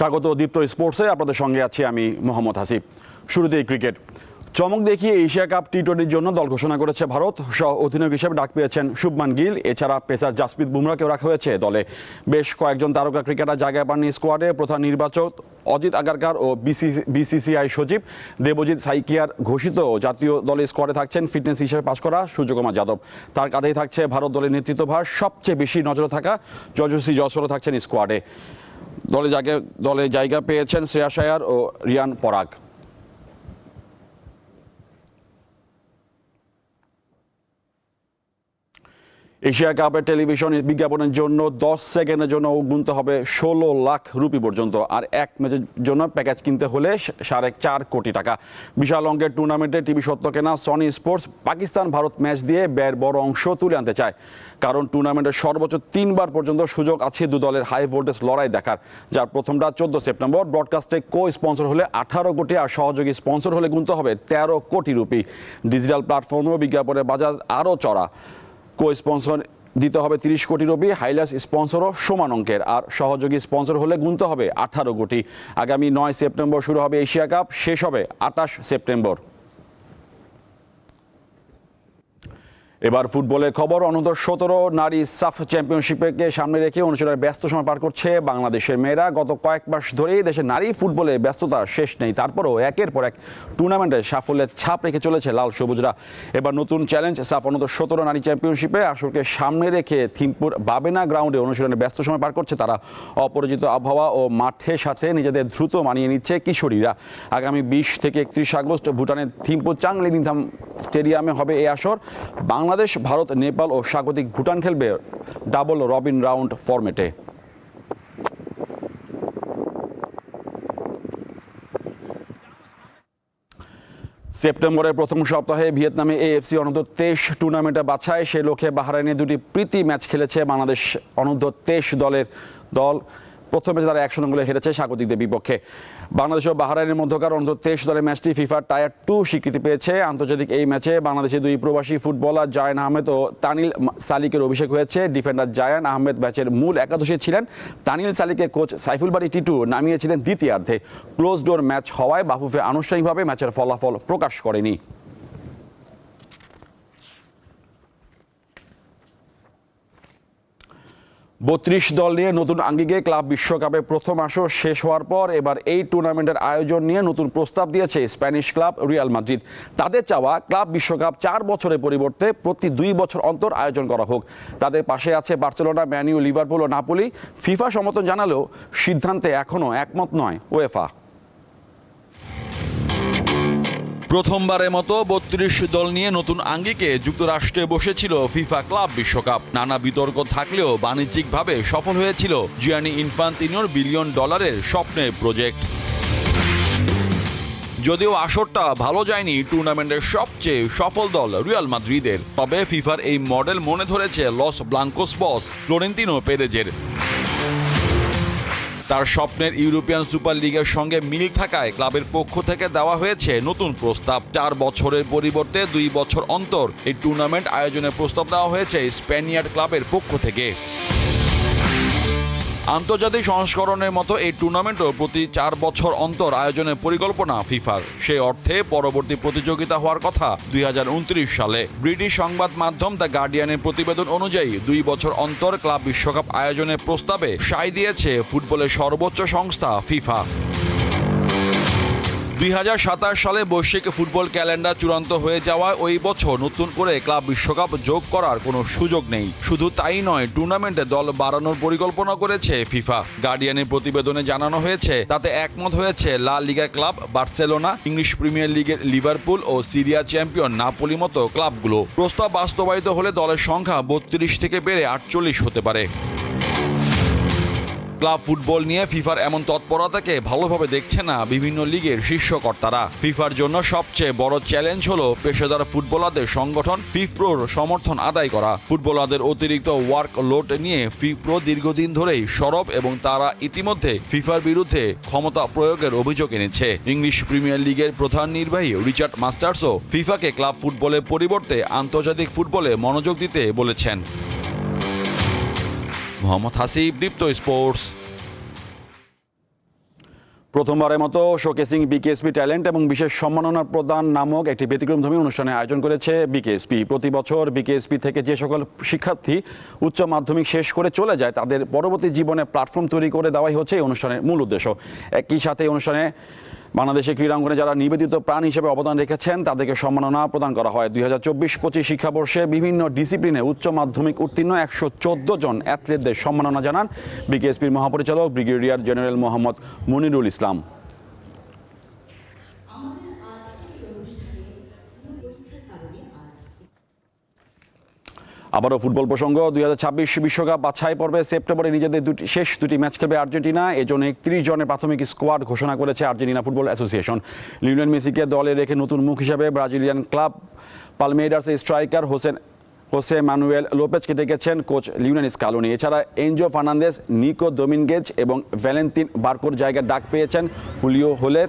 স্বাগত দীপ্ত স্পোর্টসে, আপনাদের সঙ্গে আছি আমি মোহাম্মদ হাসিব। শুরুতেই ক্রিকেট। চমক দেখিয়ে এশিয়া কাপ টি টোয়েন্টির জন্য দল ঘোষণা করেছে ভারত। সহ অধিনায়ক হিসেবে ডাক পেয়েছেন শুভমান গিল। এছাড়া পেসার জাসপ্রীত বুমরাকেও রাখা হয়েছে দলে। বেশ কয়েকজন তারকা ক্রিকেটার জায়গায় পাননি স্কোয়াডে। প্রধান নির্বাচক অজিত আগারকার ও বিসিসিআই সচিব দেবজিৎ সাইকিয়ার ঘোষিত জাতীয় দলের স্কোয়াডে থাকছেন ফিটনেস হিসেবে পাশ করা সূর্যকুমার যাদব। তার কাঁধেই থাকছে ভারত দলের নেতৃত্বভার সবচেয়ে বেশি নজরে থাকা যশস্বী জয়সওয়াল থাকছেন স্কোয়াডে। দলে জায়গা দলে জায়গা পেয়েছেন শ্রেয়াশায়ার ও রিয়ান পরাগ। এশিয়া কাপের টেলিভিশন বিজ্ঞাপনের জন্য দশ সেকেন্ডের জন্য গুনতে হবে ষোলো লাখ রুপি পর্যন্ত। আর এক ম্যাচের জন্য প্যাকেজ কিনতে হলে সাড়ে চার কোটি টাকা। বিশাল অঙ্কের টুর্নামেন্টে টিভি সত্য কেনা Sony Sports Pakistan Bharat match দিয়ে ব্যয়ের বড় অংশ তুলে আনতে চায়। কারণ টুর্নামেন্টের সর্বোচ্চ তিনবার পর্যন্ত সুযোগ আছে দু দলের হাই ভোল্টেজ লড়াই দেখার। যার প্রথমটা চোদ্দ সেপ্টেম্বর। ব্রডকাস্টে কো স্পন্সর হলে আঠারো কোটি আর সহযোগী স্পন্সর হলে গুনতে হবে তেরো কোটি রুপি। ডিজিটাল প্ল্যাটফর্মেও বিজ্ঞাপনের বাজার আরও চড়া। কো স্পন্সর দিতে হবে তিরিশ কোটি রবি হাইলাস স্পন্সরও সমান অঙ্কের। আর সহযোগী স্পন্সর হলে গুনতে হবে আঠারো কোটি। আগামী নয় সেপ্টেম্বর শুরু হবে এশিয়া কাপ, শেষ হবে আটাশ সেপ্টেম্বর। এবার ফুটবলের খবর অনন্তর সতেরো নারী সাফ চ্যাম্পিয়নশিপকে সামনে রেখে অনুশীলনের ব্যস্ত সময় পার করছে বাংলাদেশের মেয়েরা। গত কয়েক মাস ধরেই দেশের নারী ফুটবলে ব্যস্ততা শেষ নেই, তারপরও একের পর এক টুর্নামেন্টে সাফল্যের ছাপ রেখে চলেছে লাল সবুজরা। এবার নতুন চ্যালেঞ্জ, সাফ অনন্তর সতেরো নারী চ্যাম্পিয়নশিপে আসরকে সামনে রেখে থিমপুর বাবেনা গ্রাউন্ডে অনুশীলনের ব্যস্ত সময় পার করছে তারা। অপরিচিত আবহাওয়া ও মাঠের সাথে নিজেদের দ্রুত মানিয়ে নিচ্ছে কিশোরীরা। আগামী বিশ থেকে একত্রিশ আগস্ট ভুটানের থিম্পু চাংলিনিধাম স্টেডিয়ামে হবে এই আসর। বাংলাদেশ, ভারত, নেপাল ও স্বাগতিক ভুটান খেলবে ডাবল রবিন রাউন্ড ফরম্যাটে। সেপ্টেম্বরের প্রথম সপ্তাহে ভিয়েতনামে এএফসি অনূর্ধ্ব তেইশ টুর্নামেন্টে বাছায় সে লক্ষ্যে বাহারাইনে দুটি প্রীতি ম্যাচ খেলেছে বাংলাদেশ অনূর্ধ্ব তেইশ দলের দল। প্রথম ম্যাচে তারা একশো গোলে হেরেছে স্বাগতিকদের বিপক্ষে বাংলাদেশ ও বাহারাইনের মধ্যকার অন্তত তেইশ দলের ম্যাচটি ফিফার টায়ার টু স্বীকৃতি পেয়েছে। আন্তর্জাতিক এই ম্যাচে বাংলাদেশের দুই প্রবাসী ফুটবলার জায়ান আহমেদ ও তানিল সালিকের অভিষেক হয়েছে। ডিফেন্ডার জায়ান আহমেদ ম্যাচের মূল একাদশে ছিলেন। তানিল সালিকে কোচ সাইফুল বাড়ি টিটু নামিয়েছিলেন দ্বিতীয়ার্ধে। ক্লোজ ডোর ম্যাচ হওয়ায় বাফুফে আনুষ্ঠানিকভাবে ম্যাচের ফলাফল প্রকাশ করেনি। বত্রিশ দল নিয়ে নতুন আঙ্গিকে ক্লাব বিশ্বকাপে প্রথম আসর শেষ হওয়ার পর এবার এই টুর্নামেন্টের আয়োজন নিয়ে নতুন প্রস্তাব দিয়েছে স্প্যানিশ ক্লাব রিয়াল মাদ্রিদ। তাদের চাওয়া ক্লাব বিশ্বকাপ চার বছরের পরিবর্তে প্রতি দুই বছর অন্তর আয়োজন করা হোক। তাদের পাশে আছে বার্সেলোনা ম্যানিউ লিভারপুল ও নাপোলি। ফিফা সমর্থন জানালেও সিদ্ধান্তে এখনও একমত নয় ওয়েফা প্রথমবারের মতো বত্রিশ দল নিয়ে নতুন আঙ্গিকে যুক্তরাষ্ট্রে বসেছিল ফিফা ক্লাব বিশ্বকাপ। নানা বিতর্ক থাকলেও বাণিজ্যিকভাবে সফল হয়েছিল জিয়ানি ইনফান্তিনোর বিলিয়ন ডলারের স্বপ্নের প্রজেক্ট। যদিও আসরটা ভালো যায়নি, টুর্নামেন্টের সবচেয়ে সফল দল রিয়াল মাদ্রিদের। তবে ফিফার এই মডেল মনে ধরেছে লস ব্লাঙ্কোস বস, ফ্লোরেন্তিনো পেরেজের। তার স্বপ্নের ইউরোপিয়ান সুপার লিগের সঙ্গে মিল থাকায় ক্লাবের পক্ষ থেকে দেওয়া হয়েছে নতুন প্রস্তাব। চার বছরের পরিবর্তে দুই বছর অন্তর এই টুর্নামেন্ট আয়োজনের প্রস্তাব দেওয়া হয়েছে স্প্যানিয়ার্ড ক্লাবের পক্ষ থেকে। আন্তর্জাতিক সংস্করণের মতো এই টুর্নামেন্টও প্রতি চার বছর অন্তর আয়োজনের পরিকল্পনা ফিফার। সে অর্থে পরবর্তী প্রতিযোগিতা হওয়ার কথা দুই হাজার উনত্রিশ সালে ব্রিটিশ সংবাদ মাধ্যম দ্য গার্ডিয়ানের প্রতিবেদন অনুযায়ী দুই বছর অন্তর ক্লাব বিশ্বকাপ আয়োজনের প্রস্তাবে সায় দিয়েছে ফুটবলের সর্বোচ্চ সংস্থা ফিফা। দুই হাজার সাতাশ সালে বৈশ্বিক ফুটবল ক্যালেন্ডার চূড়ান্ত হয়ে যাওয়ায় ওই বছর নতুন করে ক্লাব বিশ্বকাপ যোগ করার কোনো সুযোগ নেই। শুধু তাই নয়, টুর্নামেন্টে দল বাড়ানোর পরিকল্পনা করেছে ফিফা। গার্ডিয়ানের প্রতিবেদনে জানানো হয়েছে, তাতে একমত হয়েছে La Liga club Barcelona, English Premier লিগের লিভারপুল ও সিরিয়া চ্যাম্পিয়ন নাপোলি মতো ক্লাবগুলো। প্রস্তাব বাস্তবায়িত হলে দলের সংখ্যা বত্রিশ থেকে বেড়ে আটচল্লিশ হতে পারে। ক্লাব ফুটবল নিয়ে ফিফার এমন তৎপরতাকে ভালোভাবে দেখছে না বিভিন্ন লিগের শীর্ষকর্তারা। ফিফার জন্য সবচেয়ে বড় চ্যালেঞ্জ হলো পেশাদার ফুটবলারদের সংগঠন ফিফপ্রোর সমর্থন আদায় করা। ফুটবলারদের অতিরিক্ত ওয়ার্ক লোড নিয়ে ফিফপ্রো দীর্ঘদিন ধরেই সরব এবং তারা ইতিমধ্যে ফিফার বিরুদ্ধে ক্ষমতা প্রয়োগের অভিযোগ এনেছে। ইংলিশ প্রিমিয়ার লিগের প্রধান নির্বাহী রিচার্ড মাস্টার্সও ফিফাকে ক্লাব ফুটবলের পরিবর্তে আন্তর্জাতিক ফুটবলে মনোযোগ দিতে বলেছেন। মোহাম্মদ হাসিব, দীপ্ত স্পোর্টস। প্রথমবারের মতো শোকেসিং বিকেএসপি ট্যালেন্ট এবং বিশেষ সম্মাননা প্রদান নামক একটি ব্যতিক্রমধর্মী অনুষ্ঠানে আয়োজন করেছে বিকেএসপি। প্রতি বছর বিকেএসপি থেকে যে সকল শিক্ষার্থী উচ্চ মাধ্যমিক শেষ করে চলে যায়, তাদের পরবর্তী জীবনে প্ল্যাটফর্ম তৈরি করে দেওয়াই হচ্ছে এই অনুষ্ঠানের মূল উদ্দেশ্য। একই সাথে অনুষ্ঠানে বাংলাদেশের ক্রীড়াঙ্গনে যারা নিবেদিত প্রাণ হিসেবে অবদান রেখেছেন, তাদেরকে সম্মাননা প্রদান করা হয়। দুই হাজার চব্বিশ পঁচিশ শিক্ষাবর্ষে বিভিন্ন ডিসিপ্লিনে উচ্চ মাধ্যমিক উত্তীর্ণ একশো চোদ্দ জন অ্যাথলেটদের সম্মাননা জানান বিকেএসপির মহাপরিচালক ব্রিগেডিয়ার জেনারেল মোহাম্মদ মনিরুল ইসলাম। আবারও ফুটবল প্রসঙ্গ, দুই বিশ্বকাপ বাছাই পর্বে সেপ্টেম্বরে নিজেদের দুটি শেষ দুটি ম্যাচ খেলবে আর্জেন্টিনা। এজন্য একত্রিশ জনের প্রাথমিক স্কোয়াড ঘোষণা করেছে আর্জেন্টিনা ফুটবল অ্যাসোসিয়েশন। লিওনেল মেসিকে দলে রেখে নতুন মুখ হিসেবে ব্রাজিলিয়ান ক্লাব পালমেইডাসের স্ট্রাইকার হোসেন হোসে ম্যানুয়েল লোপেজকে ডেকেছেন কোচ লিওনেল স্কালোনি। এছাড়া এনজো ফার্নান্দেস নিকো ডোমিনগেজ এবং ভ্যালেন্তিন বার্কোর জায়গায় ডাক পেয়েছেন হুলিও হোলের।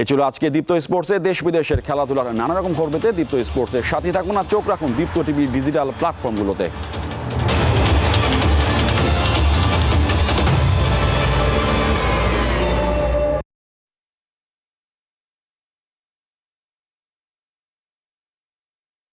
এ ছিল আজকে দীপ্ত স্পোর্টসে, দেশ বিদেশের খেলাধুলার নানা রকম খবর পেতে দীপ্ত স্পোর্টসের সাথে থাকুন আর চোখ রাখুন দীপ্ত টিভি ডিজিটাল প্ল্যাটফর্মগুলোতে।